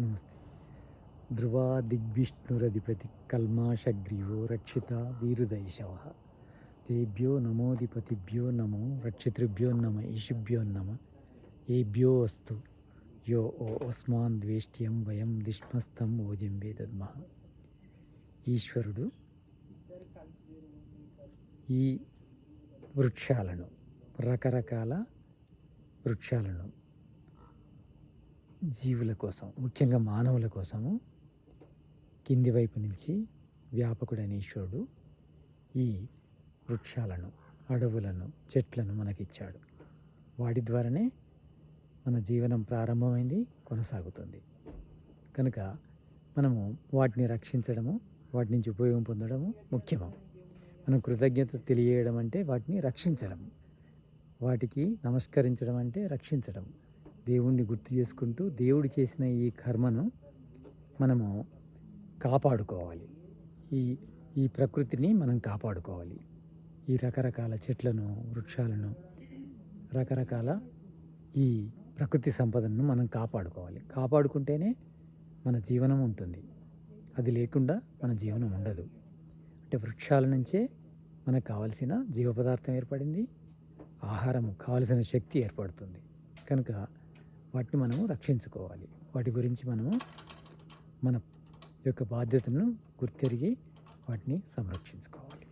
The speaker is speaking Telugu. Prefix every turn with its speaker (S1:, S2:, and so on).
S1: నమస్తే. ధ్రువా దిగ్విష్ణురధిపతి కల్మాషగ్రీవో రక్షిత వీరుదైశవ. తేభ్యో నమోధిపతిభ్యో నమో రక్షితృభ్యో నమ ఈశుభ్యో నమ. ఏభ్యో అస్తు. యో ఓ ఓస్మాన్ ద్వేష్ట్యం వయం దిష్మస్తం ఓజంబే దద్మ ఈశ్వరుడు ఈ వృక్షాలను రకరకాల వృక్షాలను జీవుల కోసం ముఖ్యంగా మానవుల కోసము కింది వైపు నుంచి వ్యాపకుడైన ఈశ్వరుడు ఈ వృక్షాలను అడవులను చెట్లను మనకిచ్చాడు. వాటి ద్వారానే మన జీవనం ప్రారంభమైంది కొనసాగుతుంది. కనుక మనము వాటిని రక్షించడము వాటి నుంచి ఉపయోగం పొందడము ముఖ్యము. మనం కృతజ్ఞత తెలియజేయడం అంటే వాటిని రక్షించడం వాటికి నమస్కరించడం అంటే రక్షించడం దేవుణ్ణి గుర్తు చేసుకుంటూ దేవుడు చేసిన ఈ కర్మను మనము కాపాడుకోవాలి. ఈ ఈ ప్రకృతిని మనం కాపాడుకోవాలి. ఈ రకరకాల చెట్లను వృక్షాలను రకరకాల ఈ ప్రకృతి సంపదను మనం కాపాడుకోవాలి. కాపాడుకుంటేనే మన జీవనం ఉంటుంది. అది లేకుండా మన జీవనం ఉండదు. అంటే వృక్షాల నుంచే మనకు కావలసిన జీవ పదార్థం ఏర్పడింది. ఆహారం కావలసిన శక్తి ఏర్పడుతుంది. కనుక వాటిని మనము రక్షించుకోవాలి. వాటి గురించి మనము మన యొక్క బాధ్యతను గుర్తెరిగి వాటిని సంరక్షించుకోవాలి.